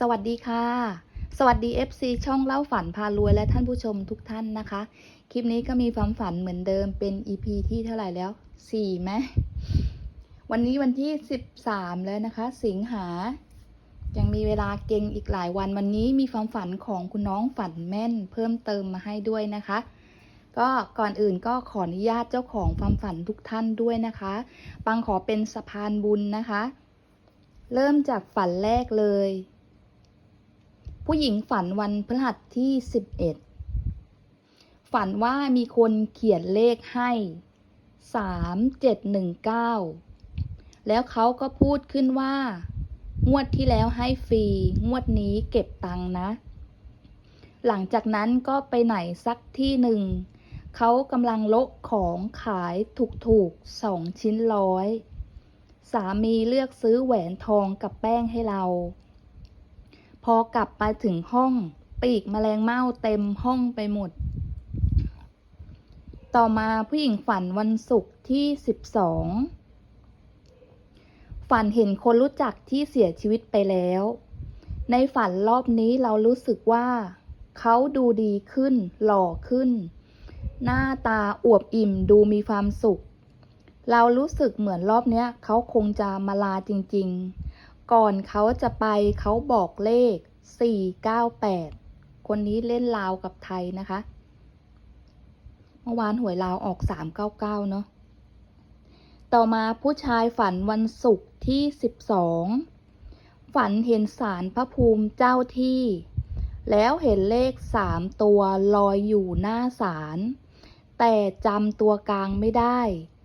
สวัสดีค่ะ สวัสดี FC ช่องเล่าฝันพารวยและท่านผู้ชมทุกท่านนะคะ คลิปนี้ก็มีความฝันเหมือนเดิมเป็น EP ที่เท่าไหร่แล้ว4ไหมวันนี้วันที่ 13 แล้วนะคะ สิงหา ยังมีเวลาเก่งอีกหลายวันวันนี้มีความฝันของคุณน้องฝันแม่น เพิ่มเติมมาให้ด้วยนะคะ ก็ก่อนอื่นก็ขออนุญาตเจ้าของความฝันทุกท่านด้วยนะคะปังขอเป็นสะพานบุญนะคะ เริ่มจากฝันแรกเลย ผู้หญิงฝันวันพฤหัสที่ 11 ฝันว่ามีคนเขียนเลขให้ 3719 แล้วเขาก็พูดขึ้นว่า งวดที่แล้วให้ฟรี งวดนี้เก็บตังนะ หลังจากนั้นก็ไปไหนสักที่หนึ่ง เขากำลังโละของขายถูกๆสองชิ้นร้อย สามีเลือกซื้อแหวนทองกับแป้งให้เรา พอกลับไปถึงห้อง ปีกแมลงเม่าเต็มห้องไปหมด ต่อมาผู้หญิงฝันวันศุกร์ที่สิบองฝันเห็นคนรู้จักที่เสียชีวิตไปแล้ว ในฝันรอบนี้เรารู้สึกว่า เขาดูดีขึ้น หล่อขึ้น หน้าตาอวบอิ่มดูมีความสุข เรารู้สึกเหมือนรอบเนี้ย เขาคงจะมาลาจริง ๆ ก่อนเขาจะไปเขาบอกเลข 498 คนนี้เล่นลาวกับไทยนะคะ เมื่อวานหวยลาวออก 399 เนาะ ต่อมาผู้ชายฝันวันศุกร์ที่ 12 ฝันเห็นสารพระภูมิเจ้าที่ แล้วเห็นเลข 3 ตัวลอยอยู่หน้าศาลแต่จำตัวกลางไม่ได้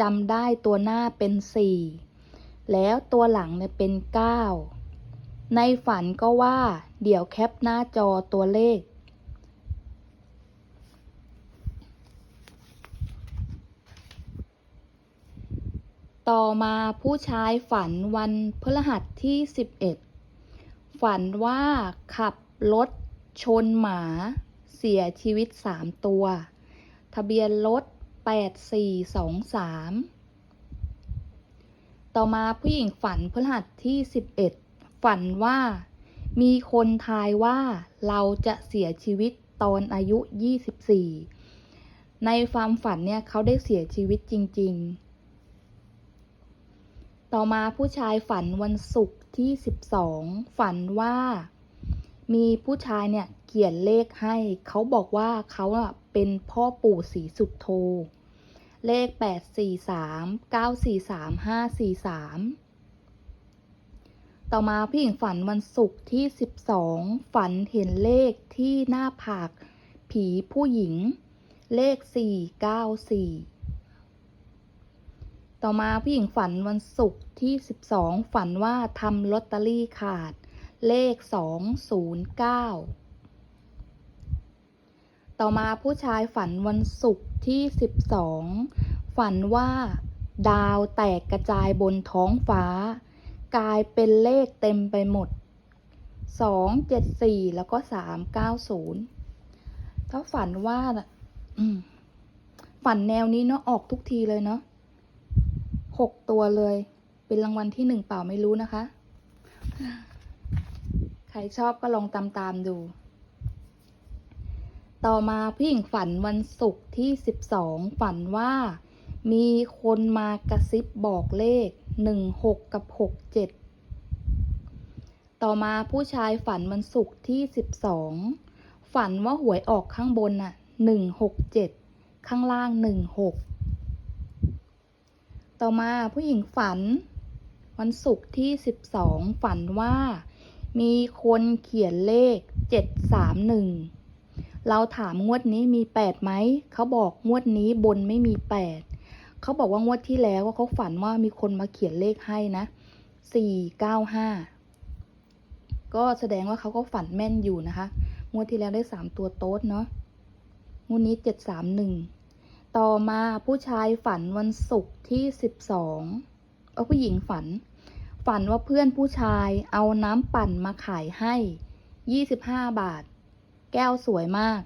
จำได้ตัวหน้าเป็น 4 แล้วตัวหลังเนี่ยเป็น 9 ในฝันก็ว่า เดี๋ยวแคปหน้าจอตัวเลข ต่อมาผู้ชายฝันวันพฤหัสที่ 11 ฝันว่าขับรถชนหมาเสียชีวิต 3 ตัว ทะเบียนรถ 8423 ต่อมาผู้หญิงฝันพฤหัสที่ 11 ฝันว่า มีคนทายว่าเราจะเสียชีวิตตอนอายุ 24 ในความฝันเนี่ยเขาได้เสียชีวิตจริง ๆ ต่อมาผู้ชายฝันวันศุกร์ที่ 12 ฝันว่า มีผู้ชายเนี่ยเขียนเลขให้ เขาบอกว่าเขาเป็นพ่อปู่ศรีสุดโท เลข 843 943 543 ต่อมาพี่หญิงฝันวันศุกร์ที่ 12 ฝันเห็นเลขที่หน้าผากผีผู้หญิง เลข 494 ต่อมาพี่หญิงฝันวันศุกร์ที่ 12 ฝันว่าทำลอตเตอรี่ขาด เลข 209 ต่อมาผู้ชายฝันวันศุกร์ที่ 12 ฝันว่า ดาวแตกกระจายบนท้องฟ้า กลายเป็นเลขเต็มไปหมด 2 7 4 แล้วก็ 3 9 0 ถ้าฝันว่าฝันแนวนี้เนาะออกทุกทีเลยเนาะหกตัวเลย เป็นรางวัลที่หนึ่งเปล่าไม่รู้นะคะ ใครชอบก็ลองตามตามๆดู ต่อมาผู้หญิงฝันวันศุกร์ที่ 12 ฝันว่า มีคนมากระซิบบอกเลข 16 กับ 67 ต่อมาผู้ชายฝันวันศุกร์ที่ 12 ฝันว่าหวยออกข้างบนน่ะ 167 ข้างล่าง 16 ต่อมาผู้หญิงฝัน วันศุกร์ที่ 12 ฝันว่า มีคนเขียนเลข 731 เราถามงวดนี้มี8ไหม เขาบอกงวดนี้บนไม่มี8เขาบอกว่างวดที่แล้วว่าเขาฝันว่ามีคนมาเขียนเลขให้นะ495ก็แสดงว่าเขาก็ฝันแม่นอยู่นะคะ งวดที่แล้วได้3ตัวโต๊ดเนาะ งวดนี้731ต่อมาผู้ชายฝันวันศุกร์ที่12เอาผู้หญิงฝัน ฝันว่าเพื่อนผู้ชายเอาน้ำปั่นมาขายให้25บาท แก้วสวยมาก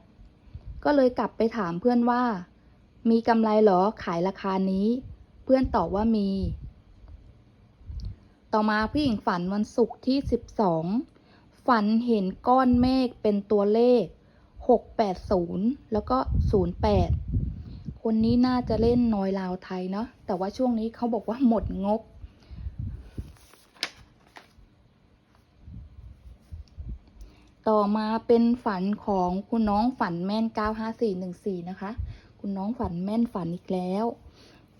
ก็เลยกลับไปถามเพื่อนว่า มีกำไรหรอขายราคานี้ เพื่อนตอบว่ามี ต่อมาผู้หญิงฝันวันศุกร์ที่ 12 ฝันเห็นก้อนเมฆเป็นตัวเลข 680 แล้วก็ 08 คนนี้น่าจะเล่นนอยลาวไทยเนาะแต่ว่าช่วงนี้เขาบอกว่าหมดงบ ต่อมาเป็นฝันของคุณน้องฝันแม่น 95414 นะคะ คุณน้องฝันแม่นฝันอีกแล้ว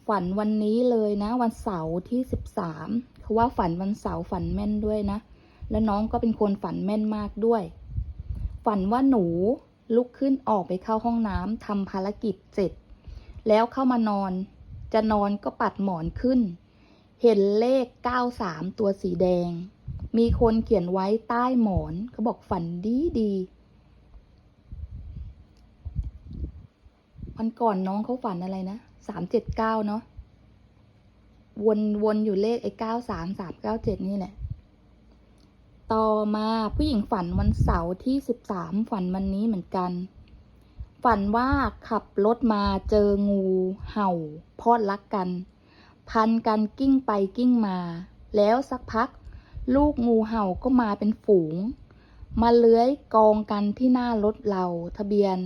ฝันวันนี้เลยนะ วันเสาร์ที่ 13เขาว่าฝันวันเสาร์ฝันแม่นด้วยนะ และน้องก็เป็นคนฝันแม่นมากด้วย ฝันว่าหนูลุกขึ้นออกไปเข้าห้องน้ำทำภารกิจเสร็จ แล้วเข้ามานอน จะนอนก็ปัดหมอนขึ้น เห็นเลข 93 ตัวสีแดง มีคนเขียนไว้ใต้หมอนเขาบอกฝันดีดีวันก่อนน้องเขาฝันอะไรนะ379เจ็ดเก้าเนาะวนวนอยู่เลขไอ้93 397นี่แหละ ต่อมาผู้หญิงฝันวันเสาร์ที่13ฝันวันนี้เหมือนกัน ฝันว่าขับรถมาเจองูเห่าพอดรักกัน พันกันกิ้งไปกิ้งมา แล้วสักพัก ลูกงูเห่าก็มาเป็นฝูง มาเลื้อยกองกันที่หน้ารถเราทะเบียน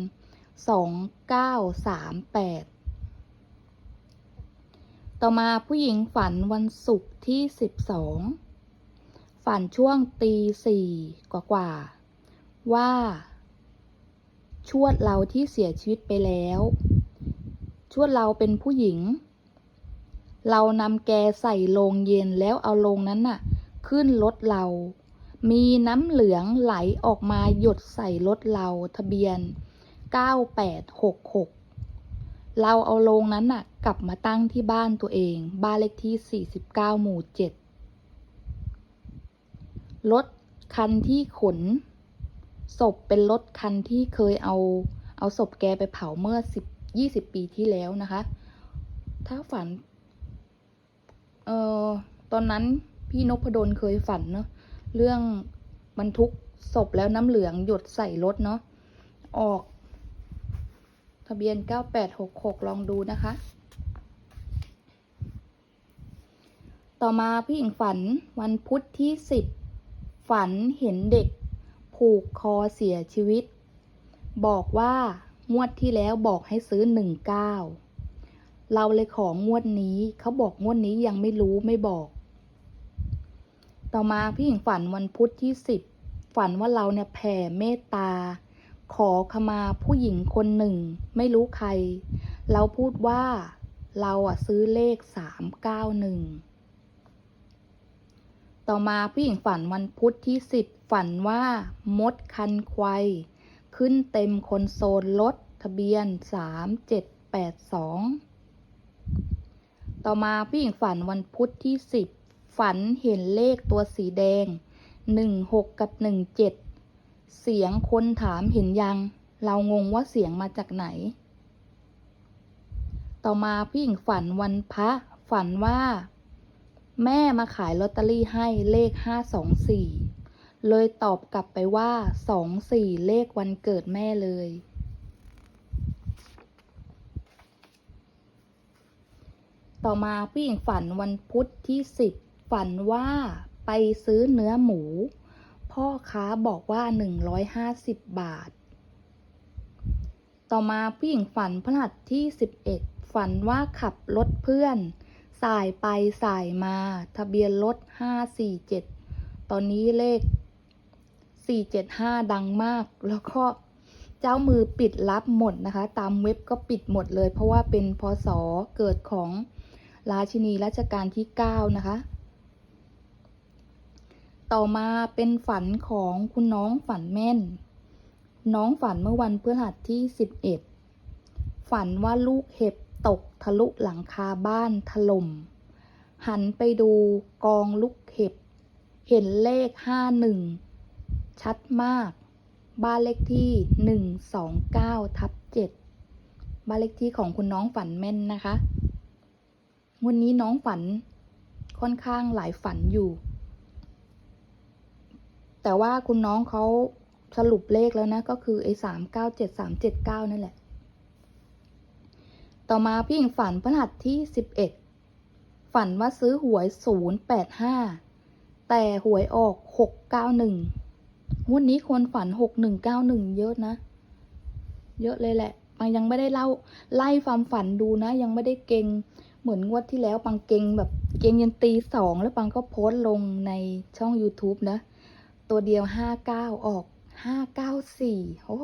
2938 ต่อมาผู้หญิงฝันวันศุกร์ที่ 12 ฝันช่วงตีสี่กว่าๆ ว่า ชวดเราที่เสียชีวิตไปแล้ว ชวดเราเป็นผู้หญิง เรานำแกใส่โลงเย็นแล้วเอาโลงนั้นน่ะ ขึ้นรถเรา มีน้ำเหลืองไหลออกมาหยดใส่รถเราทะเบียน 9866 เราเอาโลงนั้นน่ะ กลับมาตั้งที่บ้านตัวเอง บ้านเลขที่ 49 หมู่ 7 รถคันที่ขน ศพเป็นรถคันที่เคยเอาเอาศพแกไปเผาเมื่อ 10 20 ปีที่แล้วนะคะ ถ้าฝัน เอ่อ ตอนนั้น พี่นพดลเคยฝันเนาะเรื่องบรรทุกศพแล้วน้ำเหลืองหยดใส่รถเนาะออก ทะเบียน 9866 ลองดูนะคะ ต่อมาพี่หญิงฝันวันพุธที่ 10 ฝันเห็นเด็ก ผูกคอเสียชีวิต บอกว่างวดที่แล้วบอกให้ซื้อ 19 เราเลยของงวดนี้เขาบอกงวดนี้ยังไม่รู้ไม่บอก ต่อมาพี่หญิงฝันวันพุธที่10ฝันว่าเราเนี่ยแผ่เมตตา ขอขมาผู้หญิงคนหนึ่ง ไม่รู้ใคร เราพูดว่าเราอะซื้อเลข391ต่อมาผู้หญิงฝันวันพุธที่10ฝันว่ามดคันควายขึ้นเต็มคอนโซลรถทะเบียน3782ต่อมาผู้หญิงฝันวันพุธที่10 ฝันเห็นเลขตัวสีแดง16กับ17เสียงคนถามเห็นยัง เรางงว่าเสียงมาจากไหน ต่อมาผู้หญิงฝันวันพระฝันว่า แม่มาขายลอตเตอรี่ให้เลข524เลยตอบกลับไปว่า24เลขวันเกิดแม่เลย ต่อมาผู้หญิงฝันวันพุธที่10 ฝันว่าไปซื้อเนื้อหมู พ่อค้าบอกว่า 150 บาท ต่อมาผู้หญิงฝันพฤหัสที่ 11 ฝันว่าขับรถเพื่อน สายไปสายมา ทะเบียนรถ 547 ตอนนี้เลข 475 ดังมาก แล้วก็เจ้ามือปิดรับหมดนะคะ ตามเว็บก็ปิดหมดเลย เพราะว่าเป็นพศเกิดของราชินีรัชกาลที่ 9 นะคะ ต่อมาเป็นฝันของคุณน้องฝันแม่น น้องฝันเมื่อวันพฤหัสที่ 11 ฝันว่าลูกเห็บตกทะลุหลังคาบ้านถล่ม หันไปดูกองลูกเห็บ เห็นเลข 51 ชัดมาก บ้านเลขที่ 129ทับ7บ้านเลขที่ของคุณน้องฝันแม่นนะคะ วันนี้น้องฝันค่อนข้างหลายฝันอยู่ แต่ว่าคุณน้องเขาสรุปเลขแล้วนะ ก็คือไอ้สามเก้าเจ็ดสามเจ็ดเก้านั่นแหละ ต่อมาพี่หญิงฝันพฤหัสที่สิบเอ็ดฝันว่าซื้อหวยศูนย์แปดห้าแต่หวยออกหกเก้าหนึ่งงวดนี้คนฝันหกหนึ่งเก้าหนึ่งเยอะนะ เยอะเลยแหละปังยังไม่ได้เล่าไล่ความฝันดูนะ ยังไม่ได้เก่งเหมือนงวดที่แล้วปังเก่งแบบเก่งยันตีสองแล้วปังก็โพสต์ลงในช่อง YouTube นะ ตัวเดียวห้าเก้าออกห้าเก้าสี่โอ้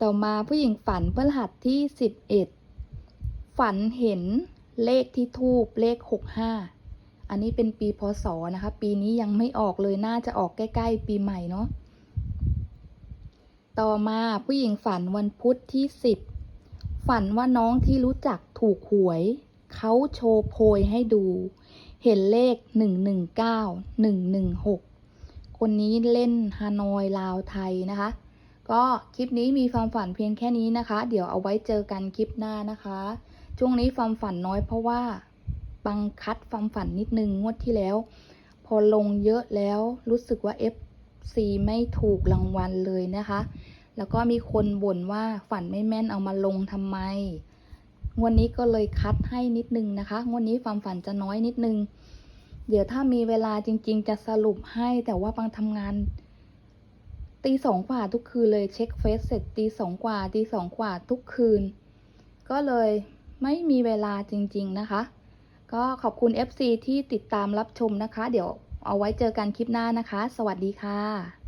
ต่อมาผู้หญิงฝันพฤหัสที่สิบเอ็ดฝันเห็นเลขที่ทูบเลขหกห้าอันนี้เป็นปีพศนะคะ ปีนี้ยังไม่ออกเลยน่าจะออกใกล้ ๆ ปีใหม่เนาะต่อมาผู้หญิงฝันวันพุธที่สิบฝันว่าน้องที่รู้จักถูกหวย เขาโชว์โพยให้ดู เห็นเลขหนึ่งหนึ่งเก้าหนึ่งหนึ่งหกคนนี้เล่นฮานอยลาวไทยนะคะ ก็คลิปนี้มีความฝันเพียงแค่นี้นะคะ เดี๋ยวเอาไว้เจอกันคลิปหน้านะคะ ช่วงนี้ความฝันน้อยเพราะว่าบังคัดความฝันนิดนึงงวดที่แล้ว พอลงเยอะแล้วรู้สึกว่า FC ไม่ถูกรางวัลเลยนะคะ แล้วก็มีคนบ่นว่าฝันไม่แม่นเอามาลงทำไม งวดนี้ก็เลยคัดให้นิดนึงนะคะ งวดนี้ความฝันจะน้อยนิดนึง เดี๋ยวถ้ามีเวลาจริง ๆ จะสรุปให้แต่ว่าบางทำงานตีสองกว่าทุกคืนเลยเช็คเฟซเสร็จตีสองกว่าตีสองกว่าทุกคืน ก็เลยไม่มีเวลาจริง ๆนะคะ ก็ขอบคุณ FC ที่ติดตามรับชมนะคะ เดี๋ยวเอาไว้เจอกันคลิปหน้านะคะ สวัสดีค่ะ